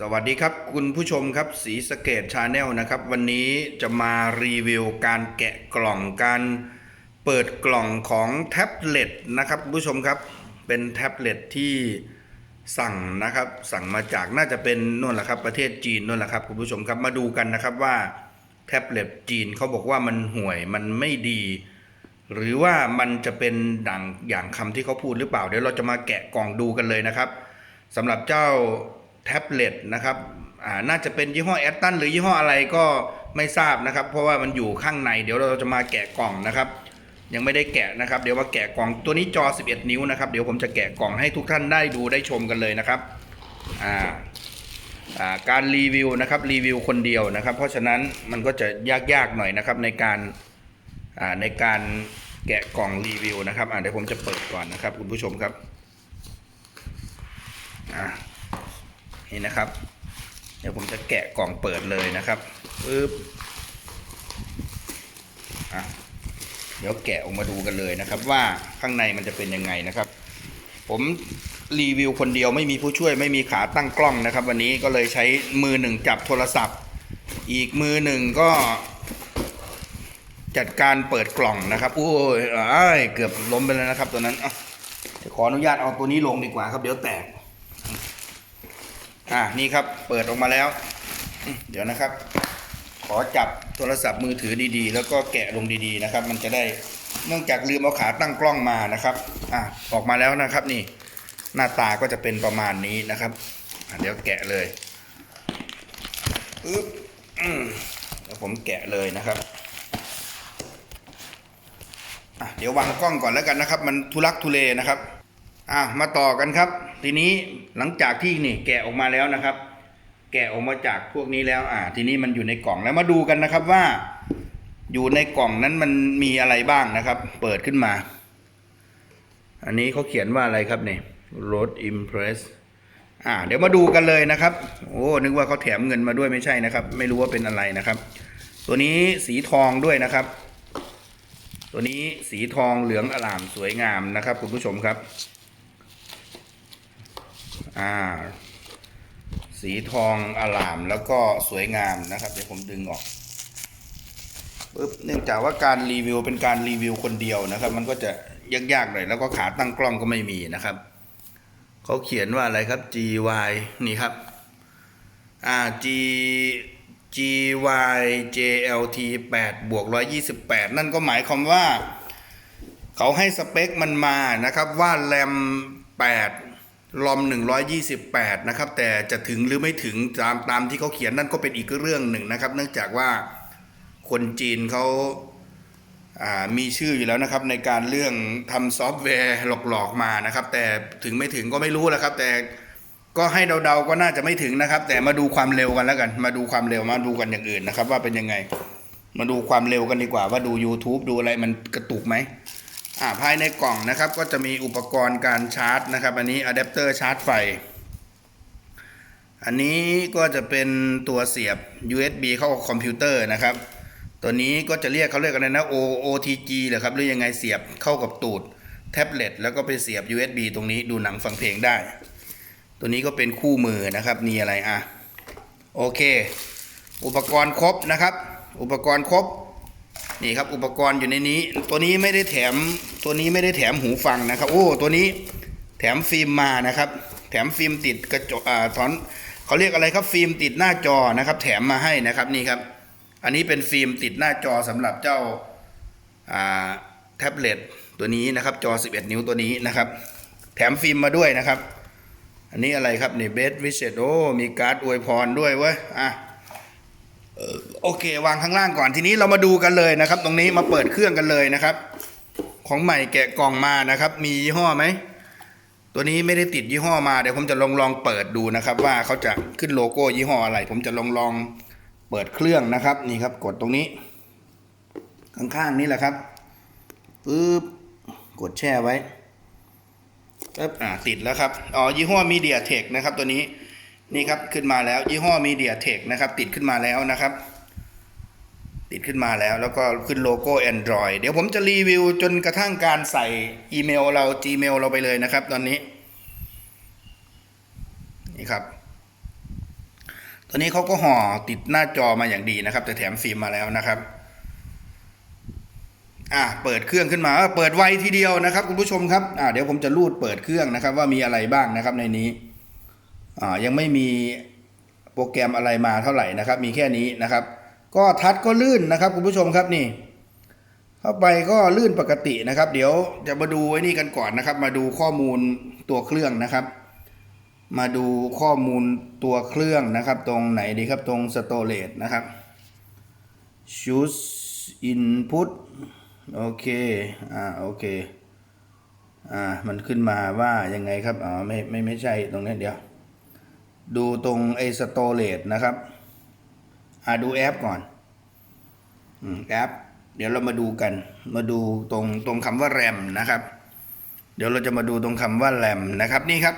สวัสดีครับคุณผู้ชมครับสีสเกตชาแนลนะครับ วันนี้จะมารีวิวการแกะกล่องการเปิดกล่องของแท็บเล็ตนะครับคุณผู้ชมครับเป็นแท็บเล็ตที่สั่งนะครับ สั่งมาจากน่าจะเป็นนู่นแหละครับ ประเทศจีนนู่นแหละครับคุณผู้ชมครับมาดูกันนะครับว่าแท็บเล็ตจีนเขาบอกว่ามันห่วยมันไม่ดี หรือว่ามันจะเป็นดังอย่างคำที่เขาพูดหรือเปล่า เดี๋ยวเราจะมาแกะกล่องดูกันเลยนะครับสำหรับเจ้า แท็บเล็ตนะครับน่าจะเป็นยี่ห้อแอตตันหรือยี่ห้ออะไรก็ไม่ทราบนะครับ เพราะว่ามันอยู่ข้างในเดี๋ยวเราจะมาแกะกล่องนะครับ ยังไม่ได้แกะนะครับ เดี๋ยวมาแกะกล่องตัวนี้จอ 11 นิ้วนะครับ เดี๋ยวผมจะแกะกล่องให้ทุกท่านได้ดูได้ชมกันเลยนะครับอ่าาการรีวิวนะครับรีวิวคนเดียวนะครับ เพราะฉะนั้นมันก็จะยากๆหน่อยนะครับในการาในการแกะกล่องรีวิวนะครับเดี๋ยวผมจะเปิดก่อนนะครับคุณผู้ชมครับอ่า นี่นะครับ เดี๋ยวผมจะแกะกล่องเปิดเลยนะครับปึ๊บอะเดี๋ยวแกะออกมาดูกันเลยนะครับ ว่าข้างในมันจะเป็นยังไงนะครับ ผมรีวิวคนเดียวไม่มีผู้ช่วยไม่มีขาตั้งกล้องนะครับ วันนี้ก็เลยใช้มือหนึ่งจับโทรศัพท์ อีกมือหนึ่งก็ จัดการเปิดกล่องนะครับโอ้ยอ้ยเกือบล้มไปแล้วนะครับตัวนั้นอขออนุญาตเอาตัวนี้ลงดีกว่าครับเดี๋ยวแตก อะนี่ครับเปิดออกมาแล้ว เดี๋ยวนะครับ ขอจับโทรศัพท์มือถือดีๆ แล้วก็แกะลงดีๆนะครับ มันจะได้เนื่องจากลืมเอาขาตั้งกล้องมานะครับอะออกมาแล้วนะครับนี่ หน้าตาก็จะเป็นประมาณนี้นะครับอะเดี๋ยวแกะเลยอึ๊บเดี๋ยวผมแกะเลยนะครับอะเดี๋ยววางกล้องก่อนแล้วกันนะครับ มันทุลักทุเลนะครับอะมาต่อกันครับ ทีนี้หลังจากที่นี่แกะออกมาแล้วนะครับ แกะออกมาจากพวกนี้แล้วอ่า ทีนี้มันอยู่ในกล่องแล้วมาดูกันนะครับว่า อยู่ในกล่องนั้นมันมีอะไรบ้างนะครับ เปิดขึ้นมา อันนี้เขาเขียนว่าอะไรครับเนี่ย Road Impress อ่า เดี๋ยวมาดูกันเลยนะครับ โอ้นึกว่าเขาแถมเงินมาด้วยไม่ใช่นะครับ ไม่รู้ว่าเป็นอะไรนะครับ ตัวนี้สีทองด้วยนะครับ ตัวนี้สีทองเหลืองอลามสวยงามนะครับ คุณผู้ชมครับ อ่า สีทองอลามแล้วก็สวยงามนะครับ เดี๋ยวผมดึงออกปึ๊บเนื่องจากว่าการรีวิวเป็นการรีวิวคนเดียวนะครับ มันก็จะยากๆหน่อยแล้วก็ขาตั้งกล้องก็ไม่มีนะครับเขาเขียนว่าอะไรครับ GY นี่ครับอ่า G GY JLT 8บวก128 นั่นก็หมายความว่า เขาให้สเปคมันมานะครับ ว่าแรม8 ลอม 128 นะครับ แต่จะถึงหรือไม่ถึงตามตามที่เขาเขียนนั่นก็เป็นอีกเรื่องหนึ่งนะครับ เนื่องจากว่าคนจีนเขาามีชื่ออยู่แล้วนะครับ ในการเรื่องทำซอฟต์แวร์หลอกๆมานะครับ แต่ถึงไม่ถึงก็ไม่รู้แหละครับ แต่ก็ให้เดาๆก็น่าจะไม่ถึงนะครับ แต่มาดูความเร็วกันแล้วกัน มาดูความเร็วมาดูกันอย่างอื่นนะครับ ว่าเป็นยังไง มาดูความเร็วกันดีกว่า ว่าดู YouTube ดูอะไรมันกระตุกไหม ภายในกล่องนะครับก็จะมีอุปกรณ์การชาร์จนะครับ อันนี้อะแดปเตอร์ชาร์จไฟ อันนี้ก็จะเป็นตัวเสียบ USB เข้ากับคอมพิวเตอร์นะครับ ตัวนี้ก็จะเรียกเขาเรียกอะไรนะ O OTG เหรอครับหรือยังไงเสียบเข้ากับตูดแท็บเล็ตแล้วก็ไปเสียบ USB ตรงนี้ดูหนังฟังเพลงได้ ตัวนี้ก็เป็นคู่มือนะครับนี่อะไรอะโอเค อุปกรณ์ครบนะครับ อุปกรณ์ครบ นี่ครับอุปกรณ์อยู่ในนี้ ตัวนี้ไม่ได้แถมตัวนี้ไม่ได้แถมหูฟังนะครับ โอ้ตัวนี้แถมฟิล์มมานะครับ แถมฟิล์มติดกระจกอ่าถอนเขาเรียกอะไรครับฟิล์มติดหน้าจอนะครับ แถมมาให้นะครับนี่ครับ อันนี้เป็นฟิล์มติดหน้าจอสำหรับเจ้าอ่าแท็บเล็ตตัวนี้นะครับ จอ 11 นิ้วตัวนี้นะครับ แถมฟิล์มมาด้วยนะครับ อันนี้อะไรครับนี่เบสวิเศษโอ้มีการ์ดอวยพรด้วยเว้ยอะ โอเค วางข้างล่างก่อนทีนี้เรามาดูกันเลยนะครับ ตรงนี้มาเปิดเครื่องกันเลยนะครับ ของใหม่แกะกล่องมานะครับ มียี่ห้อไหมตัวนี้ไม่ได้ติดยี่ห้อมาเดี๋ยวผมจะลองลองเปิดดูนะครับ ว่าเขาจะขึ้นโลโก้ยี่ห้ออะไร ผมจะลองลองเปิดเครื่องนะครับ นี่ครับ กดตรงนี้ ข้างๆนี้แหละครับปึ๊บกดแช่ไว้ปึ๊บอ่าติดแล้วครับอ๋อยี่ห้อมีเดียเทคนะครับ ตัวนี้ นี่ครับขึ้นมาแล้วยี่ห้อมีเดียเทคนะครับติดขึ้นมาแล้วนะครับ ติดขึ้นมาแล้วแล้วก็ขึ้นโลโก้ Android เดี๋ยวผมจะรีวิวจนกระทั่งการใส่อีเมลเรา Gmail เราไปเลยนะครับตอนนี้ นี่ครับตัวนี้เขาก็ห่อติดหน้าจอมาอย่างดีนะครับ แต่แถมฟิล์มมาแล้วนะครับอะเปิดเครื่องขึ้นมาเปิดไวทีเดียวนะครับ คุณผู้ชมครับอ่าเดี๋ยวผมจะรูดเปิดเครื่องนะครับ ว่ามีอะไรบ้างนะครับในนี้ ยังไม่มีโปรแกรมอะไรมาเท่าไหร่นะครับ มีแค่นี้นะครับ ก็ทัดก็ลื่นนะครับคุณผู้ชมครับนี่ เข้าไปก็ลื่นปกตินะครับ เดี๋ยวจะมาดูไอ้นี่กันก่อนนะครับ มาดูข้อมูลตัวเครื่องนะครับ มาดูข้อมูลตัวเครื่องนะครับ ตรงไหนดีครับตรง storage นะครับ choose input โอเค อ่า โอเค อ่า มันขึ้นมาว่ายังไงครับ อ๋อ ไม่ ไม่ ไม่ใช่ ตรงนี้เดี๋ยว ดูตรงไอ้ storage นะครับอ่าดูแอปก่อนอแอป เดี๋ยวเรามาดูกัน มาดูตรงตรงคำว่า RAM นะครับ เดี๋ยวเราจะมาดูตรงคำว่า RAM นะครับนี่ครับ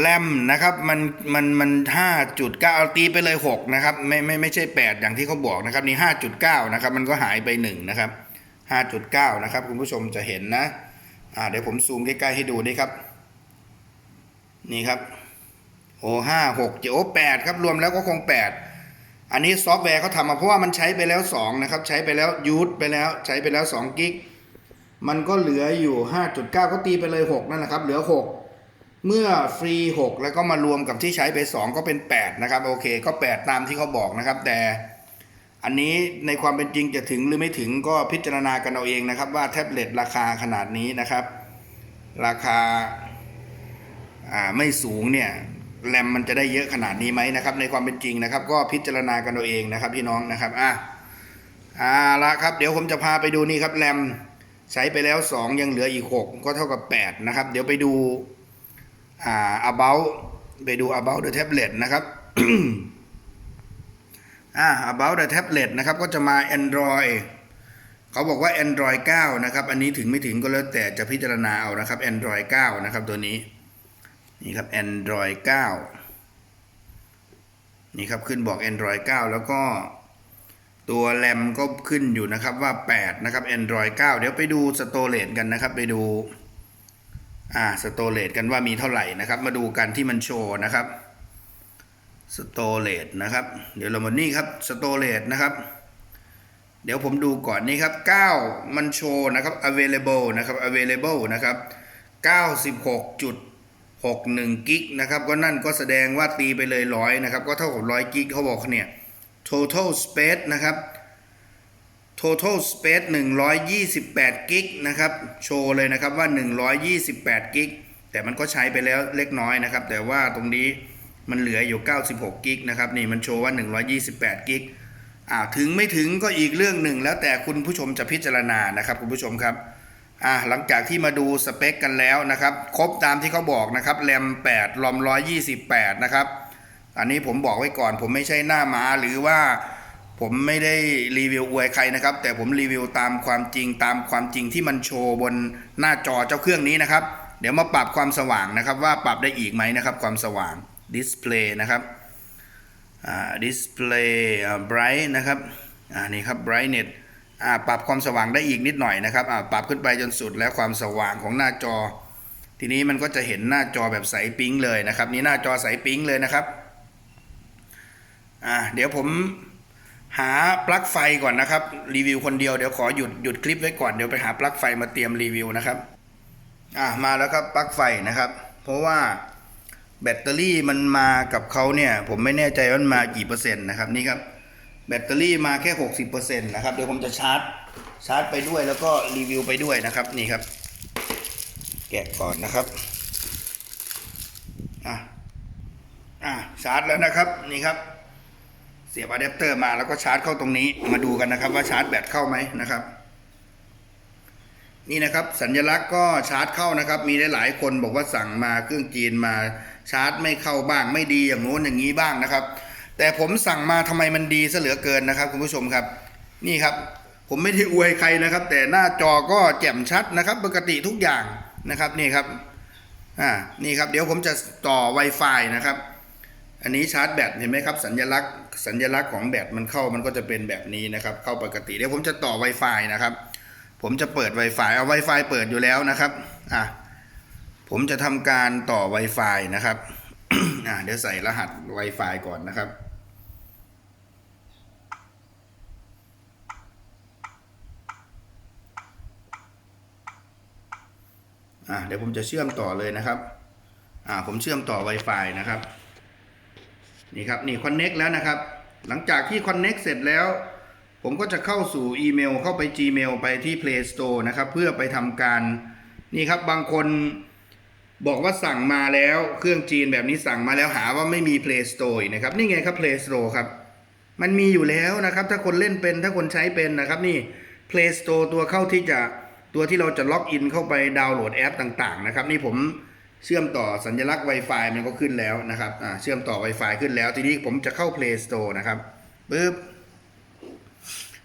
แรมนะครับมันมันมันห้าจุดเก้าเอาตีไปเลยหกนะครับไม่ไม่ไม่ใช่แปดอย่างที่เขาบอกนะครับนี่ห้าจุดเก้านะครับมันก็หายไปหนึ่งนะครับห้าจุดเก้านะครับคุณผู้ชมจะเห็นนะอ่าเดี๋ยวผมซูมใกล้ๆให้ดูนี่ครับ นี่ครับโอ้ห้าหกเจ็ดโอ้แปดครับรวมแล้วก็คงแปดอันนี้ซอฟต์แวร์เขาทำมาเพราะว่ามันใช้ไปแล้วสองนะครับ ใช้ไปแล้วยูทไปแล้วใช้ไปแล้วสองกิกมันก็เหลืออยู่ห้าจุดเก้าก็ตีไปเลยหกนั่นแหละครับ เหลือหกเมื่อฟรี6แล้วก็มารวมกับที่ใช้ไป2ก็เป็น8นะครับ โอเคก็8ตามที่เขาบอกนะครับ แต่อันนี้ในความเป็นจริงจะถึงหรือไม่ถึงก็พิจารณากันเอาเองนะครับ ว่าแท็บเล็ตราคาขนาดนี้นะครับ ราคา ไม่สูงเนี่ยแรมมันจะได้เยอะขนาดนี้ไหมนะครับ ในความเป็นจริงนะครับ ก็พิจารณากันเอาเองนะครับพี่น้องนะครับอะอ่าละครับ เดี๋ยวผมจะพาไปดูนี่ครับแรมใช้ไปแล้ว 2 ยังเหลืออีก 6 ก็เท่ากับ 8 นะครับ เดี๋ยวไปดูอ่า about ไปดู about the tablet นะครับอ่า about the tablet นะครับก็จะมา Android เขาบอกว่า Android 9 นะครับ อันนี้ถึงไม่ถึงก็แล้วแต่จะพิจารณาเอานะครับ Android 9 นะครับตัวนี้ นี่ครับ Android 9 นี่ครับขึ้นบอก Android 9 แล้วก็ตัวแรมก็ขึ้นอยู่นะครับว่า 8 นะครับ Android 9 เดี๋ยวไปดู storage กันนะครับ ไปดู อ่าสโตเลตกันว่ามีเท่าไหร่นะครับ มาดูกันที่มันโชว์นะครับสโตเลตนะครับ เดี๋ยวเรามานี่ครับสโตเลตนะครับ เดี๋ยวผมดูก่อนนี่ครับ 9 มันโชว์นะครับ available นะครับ available นะครับ 96.61กิกนะครับก็นั่นก็แสดงว่าตีไปเลยร้อยนะครับก็เท่ากับร้อยกิกเขาบอกเนี่ย total space นะครับ total space 128กิกนะครับโชว์เลยนะครับว่า 128กิกแต่มันก็ใช้ไปแล้วเล็กน้อยนะครับ แต่ว่าตรงนี้มันเหลืออยู่ 96กิกนะครับนี่มันโชว์ว่า 128กิกอ่าถึงไม่ถึงก็อีกเรื่องหนึ่งแล้วแต่คุณผู้ชมจะพิจารณานะครับคุณผู้ชมครับ อ่าหลังจากที่มาดูสเปคกันแล้วนะครับ ครบตามที่เขาบอกนะครับแรม8รอม128 นะครับ อันนี้ผมบอกไว้ก่อน ผมไม่ใช่หน้าม้าหรือว่าผมไม่ได้รีวิวอวยใครนะครับ แต่ผมรีวิวตามความจริงตามความจริงที่มันโชว์บนหน้าจอเจ้าเครื่องนี้นะครับ เดี๋ยวมาปรับความสว่างนะครับ ว่าปรับได้อีกไหมนะครับ ความสว่างดิสเพลย์นะครับอ่าดิสเพลย์อ่าไบรท์นะครับอ่านี่ครับไบรท์เน็ต ปรับความสว่างได้อีกนิดหน่อยนะครับอ่าปรับขึ้นไปจนสุดแล้วความสว่างของหน้าจอ ทีนี้มันก็จะเห็นหน้าจอแบบใสปิ๊งเลยนะครับ นี่หน้าจอใสปิ๊งเลยนะครับอ่าเดี๋ยวผมหาปลั๊กไฟก่อนนะครับ รีวิวคนเดียวเดี๋ยวขอหยุดหยุดคลิปไว้ก่อนเดี๋ยวไปหาปลั๊กไฟมาเตรียมรีวิวนะครับอะมาแล้วครับปลั๊กไฟนะครับ เพราะว่าแบตเตอรี่มันมากับเขาเนี่ย ผมไม่แน่ใจว่ามันมากี่เปอร์เซ็นต์นะครับนี่ครับ แบตเตอรี่มาแค่หกสิบเปอร์เซ็นต์นะครับ เดี๋ยวผมจะชาร์จ ชาร์จไปด้วยแล้วก็รีวิวไปด้วยนะครับ นี่ครับ แกะก่อนนะครับ อะ อะ ชาร์จแล้วนะครับ นี่ครับ เสียบอะแดปเตอร์มาแล้วก็ชาร์จเข้าตรงนี้ มาดูกันนะครับ ว่าชาร์จแบตเข้าไหมนะครับ นี่นะครับ สัญลักษณ์ก็ชาร์จเข้านะครับ มีหลายๆคนบอกว่าสั่งมาเครื่องจีนมาชาร์จไม่เข้าบ้างไม่ดีอย่างโน้นอย่างนี้บ้างนะครับ แต่ผมสั่งมาทำไมมันดีซะเหลือเกินนะครับคุณผู้ชมครับ นี่ครับ ผมไม่ได้อวยใครนะครับ แต่หน้าจอก็แจ่มชัดนะครับ ปกติทุกอย่างนะครับนี่ครับอ่านี่ครับเดี๋ยวผมจะต่อ Wi-Fi นะครับ อันนี้ชาร์จแบตเห็นไหมครับสัญลักษณ์ สัญลักษณ์ของแบตมันเข้ามันก็จะเป็นแบบนี้นะครับ เข้าปกติเดี๋ยวผมจะต่อ Wi-Fi นะครับ ผมจะเปิด Wi-Fi เอา Wi-Fi เปิดอยู่แล้วนะครับอะผมจะทำการต่อ Wi-Fi นะครับอ่าเดี๋ยวใส่รหัส Wi-Fi ก่อนนะครับ อ่าเดี๋ยวผมจะเชื่อมต่อเลยนะครับอ่าผมเชื่อมต่อ Wi-Fi นะครับนี่ครับนี่ Connect แล้วนะครับ หลังจากที่ Connect เสร็จแล้ว ผมก็จะเข้าสู่อีเมลเข้าไป Gmail ไปที่ Play Store นะครับ เพื่อไปทำการนี่ครับบางคนบอกว่าสั่งมาแล้วเครื่องจีนแบบนี้สั่งมาแล้วหาว่าไม่มี Play Store นะครับนี่ไงครับ Play Store ครับมันมีอยู่แล้วนะครับ ถ้าคนเล่นเป็นถ้าคนใช้เป็นนะครับนี่ Play Store ตัวเข้าที่จะ ตัวที่เราจะล็อกอินเข้าไปดาวน์โหลดแอปต่างๆนะครับนี่ผมเชื่อมต่อสัญลักษณ์ Wi-Fi มันก็ขึ้นแล้วนะครับอ่าเชื่อมต่อ Wi-Fi ขึ้นแล้ว ทีนี้ผมจะเข้า Play Store นะครับปึ๊บ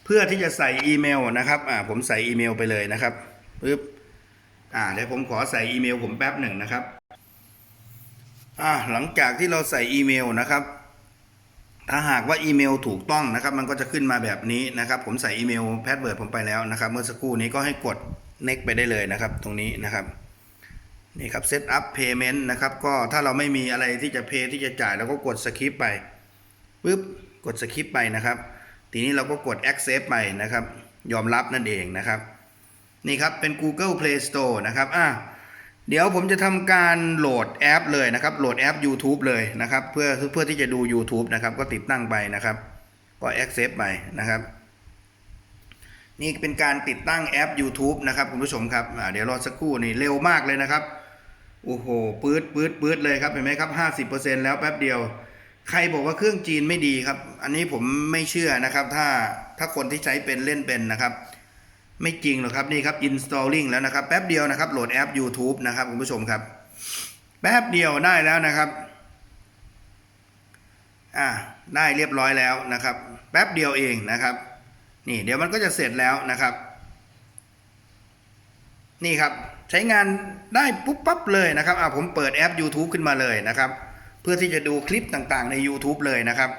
เพื่อที่จะใส่อีเมลนะครับอ่าผมใส่อีเมลไปเลยนะครับปึ๊บอ่าเดี๋ยวผมขอใส่อีเมลผมแป๊บหนึ่งนะครับอ่าหลังจากที่เราใส่อีเมลนะครับ ถ้าหากว่าอีเมลถูกต้องนะครับ มันก็จะขึ้นมาแบบนี้นะครับ ผมใส่อีเมลแพสเวิร์ดผมไปแล้วนะครับ เมื่อสักครู่นี้ก็ให้กด next ไปได้เลยนะครับ ตรงนี้นะครับนี่ครับ set up payment นะครับก็ถ้าเราไม่มีอะไรที่จะ pay ที่จะจ่ายเราก็กด skip ไปปึ๊บกด skip ไปนะครับ ทีนี้เราก็กด accept ไปนะครับ ยอมรับนั่นเองนะครับ นี่ครับเป็น Google Play Store นะครับอะ เดี๋ยวผมจะทำการโหลดแอปเลยนะครับ โหลดแอป YouTube เลยนะครับ เพื่อเพื่อที่จะดู YouTube นะครับ ก็ติดตั้งไปนะครับ ก็ accept ไปนะครับ นี่เป็นการติดตั้งแอป YouTube นะครับคุณผู้ชมครับเดี๋ยวรอสักครู่นี่เร็วมากเลยนะครับโอ้โหปื๊ดปื๊ดปื๊ดเลยครับเห็นไหมครับ 50%แล้วแป๊บเดียว ใครบอกว่าเครื่องจีนไม่ดีครับ อันนี้ผมไม่เชื่อนะครับ ถ้าถ้าคนที่ใช้เป็นเล่นเป็นนะครับ ไม่จริงหรอกครับนี่ครับ installing แล้วนะครับแป๊บเดียวนะครับโหลดแอป YouTube นะครับคุณผู้ชมครับ แป๊บเดียวได้แล้วนะครับอ่าได้เรียบร้อยแล้วนะครับ แป๊บเดียวเองนะครับ นี่เดี๋ยวมันก็จะเสร็จแล้วนะครับ นี่ครับใช้งานได้ปุ๊บปั๊บเลยนะครับอ่าผมเปิดแอป YouTube ขึ้นมาเลยนะครับ เพื่อที่จะดูคลิปต่างๆใน YouTube เลยนะครับ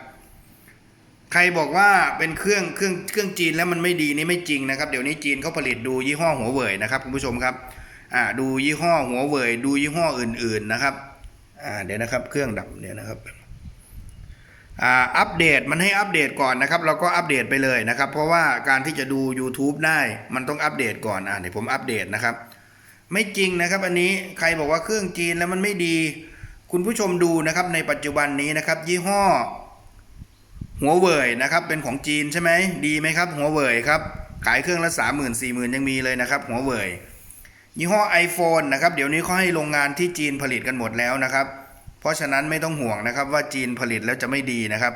ใครบอกว่าเป็นเครื่องเครื่องเครื่องจีนแล้วมันไม่ดีนี่ไม่จริงนะครับ เดี๋ยวนี้จีนเขาผลิตดูยี่ห้อหัวเว่ยนะครับคุณผู้ชมครับอ่าดูยี่ห้อหัวเว่ยดูยี่ห้ออื่น ๆนะครับอ่าเดี๋ยวนะครับ เครื่องดับเดี๋ยวนะครับอ่าอัปเดตมันให้อัปเดตก่อนนะครับ เราก็อัปเดตไปเลยนะครับ เพราะว่าการที่จะดู YouTube ได้มันต้องอัปเดตก่อนอ่าเดี๋ยวผมอัปเดตนะครับ ไม่จริงนะครับ อันนี้ใครบอกว่าเครื่องจีนแล้วมันไม่ดี คุณผู้ชมดูนะครับในปัจจุบันนี้นะครับ ยี่ห้อ หัวเว่ยนะครับเป็นของจีนใช่ไหมดีไหมครับ หัวเว่ยครับขายเครื่องละสามหมื่นสี่หมื่นยังมีเลยนะครับ หัวเว่ยยี่ห้อ iPhone นะครับเดี๋ยวนี้เขาให้โรงงานที่จีนผลิตกันหมดแล้วนะครับ เพราะฉะนั้นไม่ต้องห่วงนะครับว่าจีนผลิตแล้วจะไม่ดีนะครับ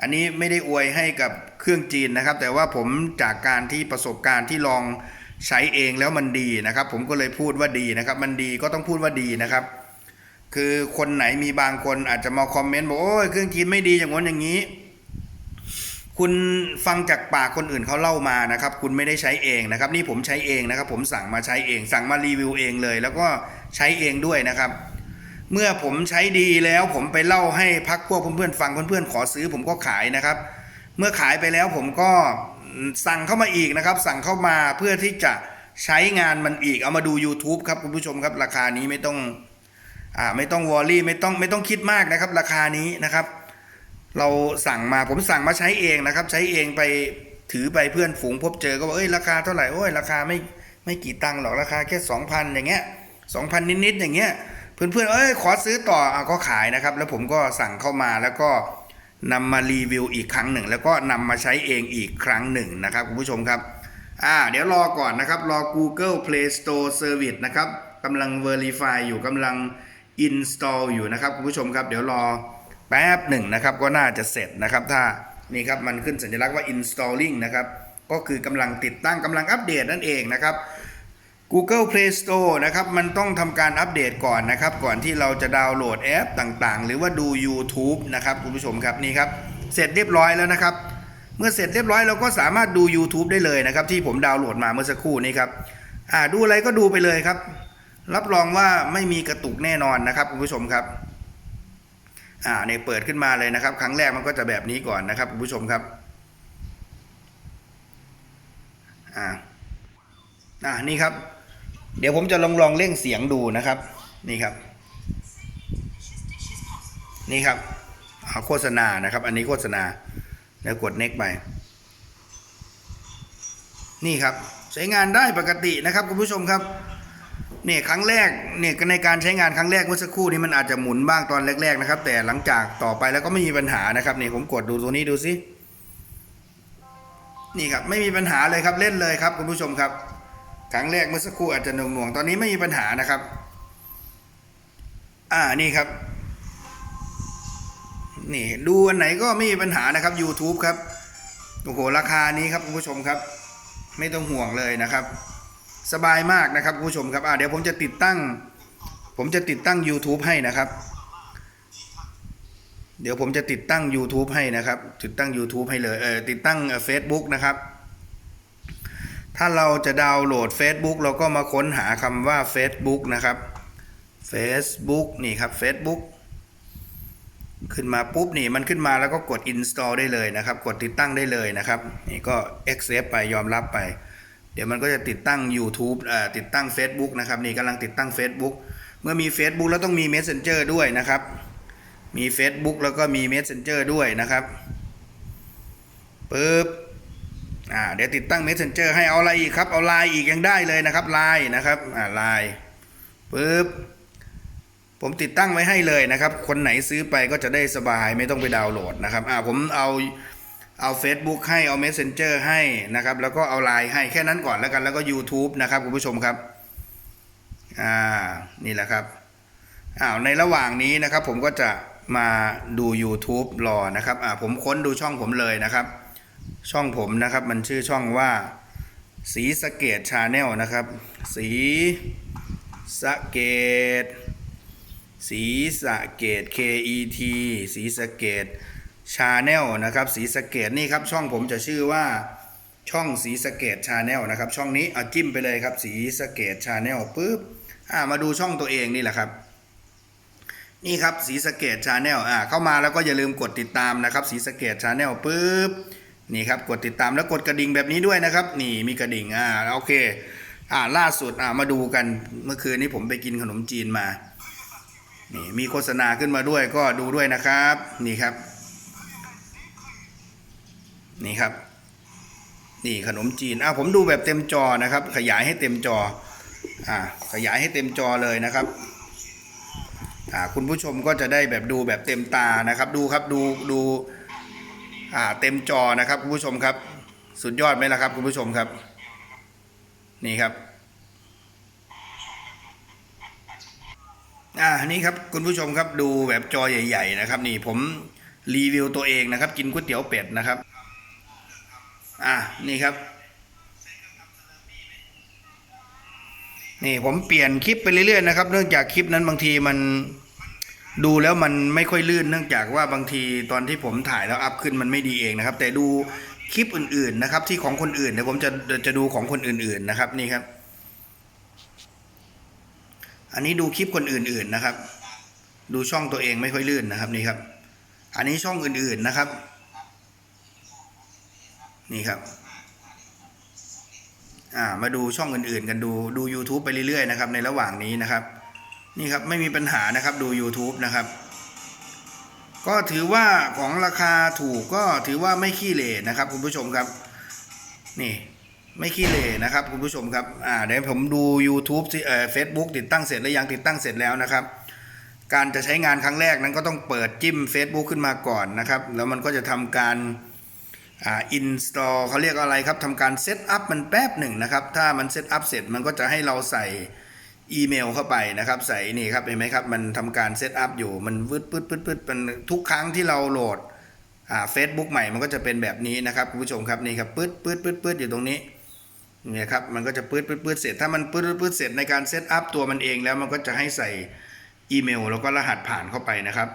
อันนี้ไม่ได้อวยให้กับเครื่องจีนนะครับ แต่ว่าผมจากการที่ประสบการณ์ที่ลองใช้เองแล้วมันดีนะครับ ผมก็เลยพูดว่าดีนะครับ มันดีก็ต้องพูดว่าดีนะครับ คือคนไหนมีบางคนอาจจะมาคอมเมนต์บอกโอ้ยเครื่องจีนไม่ดีอย่างง้นอย่างนี้ คุณฟังจากปากคนอื่นเขาเล่ามานะครับ คุณไม่ได้ใช้เองนะครับ นี่ผมใช้เองนะครับ ผมสั่งมาใช้เอง สั่งมารีวิวเองเลย แล้วก็ใช้เองด้วยนะครับ เมื่อผมใช้ดีแล้วผมไปเล่าให้พักพวกเพื่อนๆฟังเพื่อนๆขอซื้อ ผมก็ขายนะครับ เมื่อขายไปแล้วผมก็สั่งเข้ามาอีกนะครับ สั่งเข้ามาเพื่อที่จะใช้งานมันอีกเอามาดู YouTube ครับคุณผู้ชมครับราคานี้ไม่ต้องอ่าไม่ต้องวอรี่ไม่ต้องไม่ต้องคิดมากนะครับ ราคานี้นะครับ เราสั่งมาผมสั่งมาใช้เองนะครับ ใช้เองไปถือไปเพื่อนฝูงพบเจอก็บอกเอ้ยราคาเท่าไหร่โอ้ยราคาไม่ไม่กี่ตังค์หรอกราคาแค่สองพันอย่างเงี้ยสองพันนิดๆอย่างเงี้ยเพื่อนๆเอ้ยขอซื้อต่ออะก็ขายนะครับ แล้วผมก็สั่งเข้ามาแล้วก็นำมารีวิวอีกครั้งหนึ่ง แล้วก็นำมาใช้เองอีกครั้งหนึ่งนะครับคุณผู้ชมครับอ่าเดี๋ยวรอก่อนนะครับรอ Google Play Store Service นะครับกำลัง Verify อยู่กำลัง Install อยู่นะครับคุณผู้ชมครับ เดี๋ยวรอ แป๊บหนึ่งนะครับก็น่าจะเสร็จนะครับ ถ้านี่ครับมันขึ้นสัญลักษณ์ว่า installing นะครับ ก็คือกำลังติดตั้งกำลังอัปเดตนั่นเองนะครับ Google Play Store นะครับ มันต้องทำการอัปเดตก่อนนะครับ ก่อนที่เราจะดาวน์โหลดแอปต่างๆ หรือว่าดู YouTube นะครับคุณผู้ชมครับนี่ครับ เสร็จเรียบร้อยแล้วนะครับ เมื่อเสร็จเรียบร้อยเราก็สามารถดู YouTube ได้เลยนะครับ ที่ผมดาวน์โหลดมาเมื่อสักครู่นี้ครับอ่าดูอะไรก็ดูไปเลยครับ รับรองว่าไม่มีกระตุกแน่นอนนะครับคุณผู้ชมครับ อ่าเนี่ยเปิดขึ้นมาเลยนะครับ ครั้งแรกมันก็จะแบบนี้ก่อนนะครับคุณผู้ชมครับอ่าอ่านี่ครับ เดี๋ยวผมจะลองลองเร่งเสียงดูนะครับ นี่ครับ นี่ครับเอาโฆษณานะครับ อันนี้โฆษณาแล้วกด next ไปนี่ครับ ใช้งานได้ปกตินะครับคุณผู้ชมครับ เนี่ยครั้งแรกเนี่ยในการใช้งานครั้งแรกเมื่อสักครู่นี้มันอาจจะหมุนบ้างตอนแรก ๆนะครับ แต่หลังจากต่อไปแล้วก็ไม่มีปัญหานะครับนี่ผมกดดูตัวนี้ดูสินี่ครับไม่มีปัญหาเลยครับเล่นเลยครับคุณผู้ชมครับครั้งแรกเมื่อสักครู่อาจจะหน่วงๆตอนนี้ไม่มีปัญหานะครับ อ่านี่ครับนี่ดูอันไหนก็ไม่มีปัญหานะครับ YouTube ครับโอ้โหราคานี้ครับคุณผู้ชมครับ ไม่ต้องห่วงเลยนะครับ สบายมากนะครับคุณผู้ชมครับอ่าเดี๋ยวผมจะติดตั้ง ผมจะติดตั้ง YouTube ให้นะครับ เดี๋ยวผมจะติดตั้ง YouTube ให้นะครับ ติดตั้ง YouTube ให้เลยเออติดตั้งเฟซบุ๊กนะครับ ถ้าเราจะดาวน์โหลด Facebook เราก็มาค้นหาคำว่า Facebook นะครับ Facebook นี่ครับ Facebook ขึ้นมาปุ๊บนี่มันขึ้นมาแล้วก็กด install ได้เลยนะครับ กดติดตั้งได้เลยนะครับ นี่ก็ accept ไปยอมรับไป ดี๋ยวมันก็จะติดตั้ง YouTube เอ่อติดตั้ง Facebook นะครับนี่กำลังติดตั้ง Facebook เมื่อมี Facebook แล้วต้องมี Messenger ด้วยนะครับ มี Facebook แล้วก็มี Messenger ด้วยนะครับปึ๊บอ่าเดี๋ยวติดตั้ง Messenger ให้เอาอะไรอีกครับ เอาไลน์อีกยังได้เลยนะครับไลน์นะครับอ่าไลน์ปึ๊บผมติดตั้งไว้ให้เลยนะครับ คนไหนซื้อไปก็จะได้สบายไม่ต้องไปดาวน์โหลดนะครับอ่าผมเอา เอา Facebook ให้เอา Messenger ให้นะครับ แล้วก็เอาไลน์ให้แค่นั้นก่อนแล้วกัน แล้วก็ YouTube นะครับคุณผู้ชมครับ อ่า นี่แหละครับอ้าวในระหว่างนี้นะครับ ผมก็จะมาดู YouTube รอนะครับอ่าผมค้นดูช่องผมเลยนะครับ ช่องผมนะครับ มันชื่อช่องว่าสีสเกตชาแนลนะครับ สีสเกตสีสเกต K E T สีสเกต ชาแนลนะครับสีสเกตนี่ครับช่องผมจะชื่อว่าช่องสีสเกตชาแนลนะครับช่องนี้เอาจิ้มไปเลยครับสีสเกตชาแนลปุ๊บอ่ามาดูช่องตัวเองนี่แหละครับ นี่ครับสีสเกตชาแนลอ่าเข้ามาแล้วก็อย่าลืมกดติดตามนะครับสีสเกตชาแนลปุ๊บนี่ครับกดติดตามแล้วกดกระดิ่งแบบนี้ด้วยนะครับ นี่มีกระดิ่งอ่าโอเคอ่าล่าสุดอ่ามาดูกันเมื่อคืนนี้ผมไปกินขนมจีนมานี่มีโฆษณาขึ้นมาด้วยก็ดูด้วยนะครับ นี่ครับ นี่ครับ นี่ขนมจีนอะผมดูแบบเต็มจอนะครับ ขยายให้เต็มจออ่าขยายให้เต็มจอเลยนะครับอ่าคุณผู้ชมก็จะได้แบบดูแบบเต็มตานะครับ ดูครับดูดูอ่าเต็มจอนะครับคุณผู้ชมครับ สุดยอดไหมล่ะครับ คุณผู้ชมครับ นี่ครับอ่านี่ครับคุณผู้ชมครับดูแบบจอใหญ่ ๆ นะครับ นี่ผมรีวิวตัวเองนะครับ กินก๋วยเตี๋ยวเป็ดนะครับ อ่านี่ครับ นี่ผมเปลี่ยนคลิปไปเรื่อยๆนะครับ เนื่องจากคลิปนั้นบางทีมันดูแล้วมันไม่ค่อยลื่น เนื่องจากว่าบางทีตอนที่ผมถ่ายแล้วอัพขึ้นมันไม่ดีเองนะครับ แต่ดูคลิปอื่น ๆ นะครับ ที่ของคนอื่นเดี๋ยวผมจะจะดูของคนอื่น ๆ นะครับ นี่ครับ อันนี้ดูคลิปคนอื่น ๆ นะครับ ดูช่องตัวเองไม่ค่อยลื่นนะครับ นี่ครับ อันนี้ช่องอื่น ๆ นะครับ นี่ครับอ่ามาดูช่องอื่นๆ กันดูดู YouTube ไปเรื่อยๆนะครับในระหว่างนี้นะครับ นี่ครับไม่มีปัญหานะครับดู YouTube นะครับ ก็ถือว่าของราคาถูกก็ถือว่าไม่ขี้เหร่นะครับ คุณผู้ชมครับ นี่ไม่ขี้เหร่นะครับคุณผู้ชมครับอ่าเดี๋ยวผมดู YouTube เอ่อ Facebook ติดตั้งเสร็จแล้วยังติดตั้งเสร็จแล้วนะครับ การจะใช้งานครั้งแรกนั้นก็ต้องเปิดจิ้ม Facebook ขึ้นมาก่อนนะครับ แล้วมันก็จะทำการ อ่า install เขาเรียกอะไรครับทำการเซตอัพมันแป๊บหนึ่งนะครับ ถ้ามันเซตอัพเสร็จมันก็จะให้เราใส่อีเมลเข้าไปนะครับ ใส่นี่ครับเห็นไหมครับ มันทำการเซตอัพอยู่มันวืดปืดปืดปืดมันทุกครั้งที่เราโหลดอ่า Facebook ใหม่มันก็จะเป็นแบบนี้นะครับคุณผู้ชมครับนี่ครับปืดปืดปืดปืดอยู่ตรงนี้เนี่ยครับมันก็จะปืดปืดปืดเสร็จถ้ามันปืดปืดปืดเสร็จในการเซตอัพตัวมันเองแล้วมันก็จะให้ใส่อีเมล แล้วก็รหัสผ่านเข้าไปนะครับ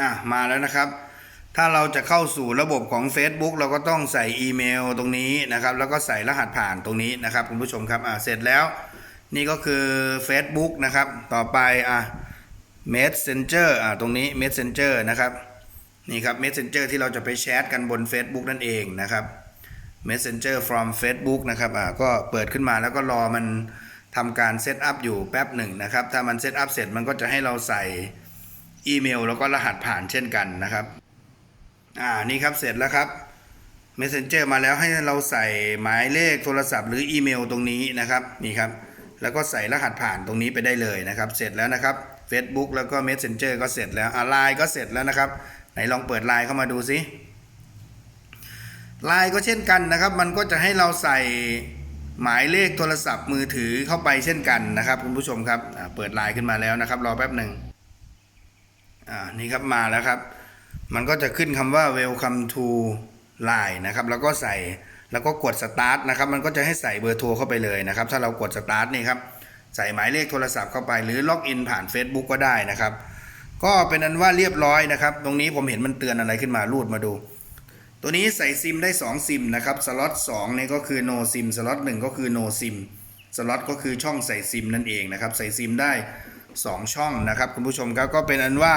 อะมาแล้วนะครับ ถ้าเราจะเข้าสู่ระบบของ Facebook เราก็ต้องใส่อีเมลตรงนี้นะครับ แล้วก็ใส่รหัสผ่านตรงนี้นะครับคุณผู้ชมครับอะเสร็จแล้ว นี่ก็คือ Facebook นะครับ ต่อไปอะ Messenger อะตรงนี้ Messenger นะครับนี่ครับ Messenger ที่เราจะไปแชทกันบน Facebook นั่นเองนะครับ Messenger from Facebook นะครับอ่าก็เปิดขึ้นมาแล้วก็รอมันทำการเซตอัพอยู่แป๊บหนึ่งนะครับ ถ้ามันเซตอัพเสร็จมันก็จะให้เราใส่อีเมล แล้วก็รหัสผ่านเช่นกันนะครับ อ่านี่ครับเสร็จแล้วครับ Messenger มาแล้วให้เราใส่หมายเลขโทรศัพท์หรืออีเมลตรงนี้นะครับนี่ครับ แล้วก็ใส่รหัสผ่านตรงนี้ไปได้เลยนะครับ เสร็จแล้วนะครับ Facebook แล้วก็ Messenger ก็เสร็จแล้วอ่าไลน์ก็เสร็จแล้วนะครับ ไหนลองเปิดไลน์เข้ามาดูสิไลน์ก็เช่นกันนะครับ มันก็จะให้เราใส่หมายเลขโทรศัพท์มือถือเข้าไปเช่นกันนะครับ คุณผู้ชมครับเปิดไลน์ขึ้นมาแล้วนะครับ รอแป๊บหนึ่งอ่านี่ครับมาแล้วครับ มันก็จะขึ้นคำว่า welcome to line นะครับ แล้วก็ใส่แล้วก็กด start นะครับ มันก็จะให้ใส่เบอร์โทรเข้าไปเลยนะครับ ถ้าเรากด start นี่ครับ ใส่หมายเลขโทรศัพท์เข้าไป หรือล็อกอินผ่าน Facebook ก็ได้นะครับ ก็เป็นอันว่าเรียบร้อยนะครับ ตรงนี้ผมเห็นมันเตือนอะไรขึ้นมารูดมาดู ตัวนี้ใส่ซิมได้ 2 ซิมนะครับ สล็อต2นี่ก็คือ no sim สล็อต1ก็คือ no sim สล็อตก็คือช่องใส่ซิมนั่นเองนะครับ ใส่ซิมได้ 2 ช่องนะครับ คุณผู้ชมครับ ก็เป็นอันว่า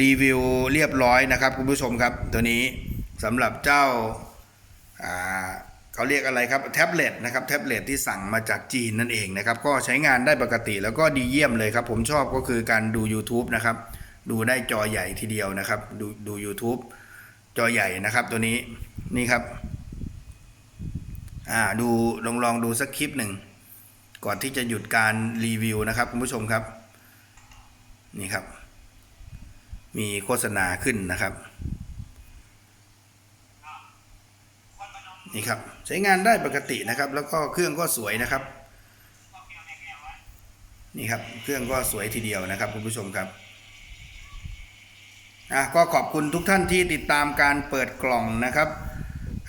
รีวิวเรียบร้อยนะครับคุณผู้ชมครับตัวนี้สำหรับเจ้าเขาเรียกอะไรครับแท็บเล็ตนะครับแท็บเล็ตที่สั่งมาจากจีนนั่นเองนะครับก็ใช้งานได้ปกติแล้วก็ดีเยี่ยมเลยครับ ผมชอบก็คือการดู YouTube นะครับดูได้จอใหญ่ทีเดียวนะครับดูดู YouTube จอใหญ่นะครับตัวนี้นี่ครับอ่าดูลองลองดูสักคลิปหนึ่งก่อนที่จะหยุดการรีวิวนะครับคุณผู้ชมครับนี่ครับ มีโฆษณาขึ้นนะครับ นี่ครับใช้งานได้ปกตินะครับ แล้วก็เครื่องก็สวยนะครับ นี่ครับเครื่องก็สวยทีเดียวนะครับคุณผู้ชมครับอะก็ขอบคุณทุกท่านที่ติดตามการเปิดกล่องนะครับ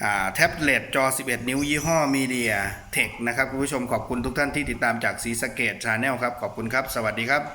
อ่าแท็บเล็ตจอ 11 นิ้วยี่ห้อมีเดียเทคนะครับคุณผู้ชมขอบคุณทุกท่านที่ติดตามจากสีสเกตชาแนลครับ ขอบคุณครับ สวัสดีครับ